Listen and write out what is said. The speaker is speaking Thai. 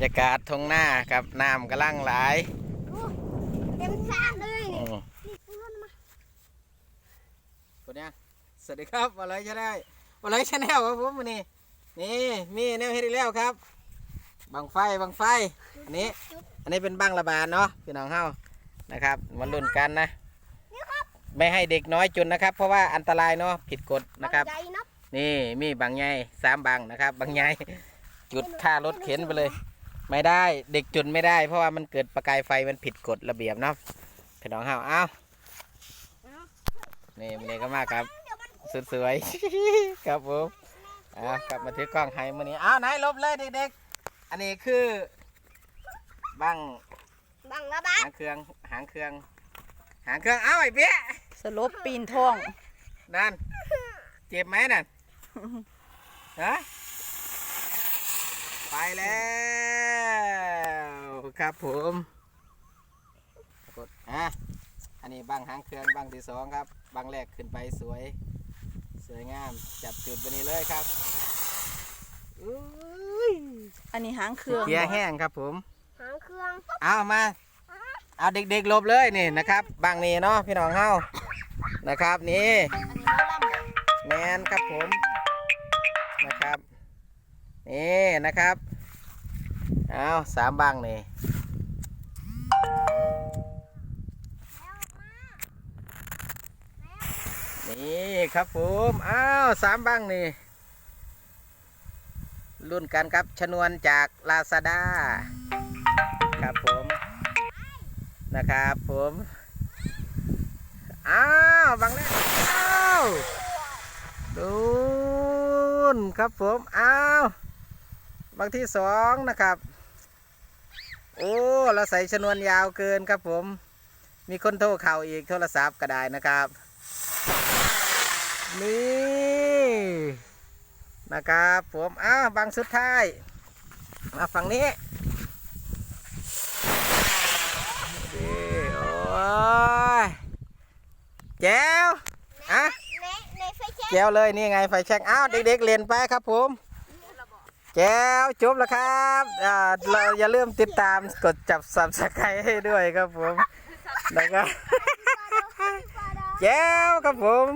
รยากาศทงหน้ากับน้ำกำลังไหลายเต็มสระเลยอืนี่มนี่เพื่อนมาคนเนี้ยสวัสดีครับอะไรชาแนลอะไรชาแนลครับผมวันนี้นี่มีแนวเฮ็ดอีกแล้วครับบังไฟบังไฟอันนี้ อันนี้เป็นบังระบาดเนาะพี่น้องเฮานะครับมาลุ้นกันนะนี่ครับไม่ให้เด็กน้อยจุนนะครับ เพราะว่าอันตรายเนาะผิดกฎนะครับใจนับนี่มีบางใหญ่สามบางนะครับบางใหญ่จุดค่ารถเข็นไปเลย ไม่ได้เด็กจุดไม่ได้ เพราะว่ามันเกิดประกายไฟมันผิดกฎระเบียบเนาะพี่น้องเฮาเอ้านี่มันนี่ก็มาครับสุดสวยครับผมอ่ากลับมาถือกล้องให้มื่อนี้อ้าวไหนลบเลยเด็กๆ อันนี้คือบังบังระบาดหางเครื่องหางเครื่อง หางเครื่องเอ้าไอ้เปี้ยสลบปีนท้องนั่นเจ็บไหมนั่นฮะไปแล้ว ครับผมกดอะอันนี้บังหางเครื่องบังที่สองครับบังแรกขึ้นไปสวย สวยงาม จับจุดวันนี้เลยครับอุ้ยอันนี้หางเครื่องเกียร์แห้งครับผม หางเครื่องเอามา เอาเด็กๆหลบเลยนี่นะครับบางนี้เนาะพี่น้องเฮานะครับนี่อันนี้หมอลำบ่แมนครับผมนะครับนี่นะครับ เอาสามบังนี่นี่ครับผมอ้าวสามบังนี่รุ่นกันครับชนวนจากลาซาด้าครับผมนะครับผมอ้าวบังแรกอ้าวดูนครับผมอ้าวบางที่สองนะครับ โอ้เราใส่ชนวนยาวเกินครับผม มีคนโทรเข่าอีกโทรศัพท์ก็ได้นะครับ นี่นะครับผมอ้าวบางสุดท้าย มาฝั่งนี้นี่โอ้ยแจ๋วอะในในไฟแช็กแจ้วเลยนี่ไงไฟแช็กอ้าวเด็กๆเรียนไปครับผม แจ้วจบแล้วครับอ่าเราอย่าลืมติดตามกดจับสับสไครให้ด้วยครับผมนะครับแจ้วครับผม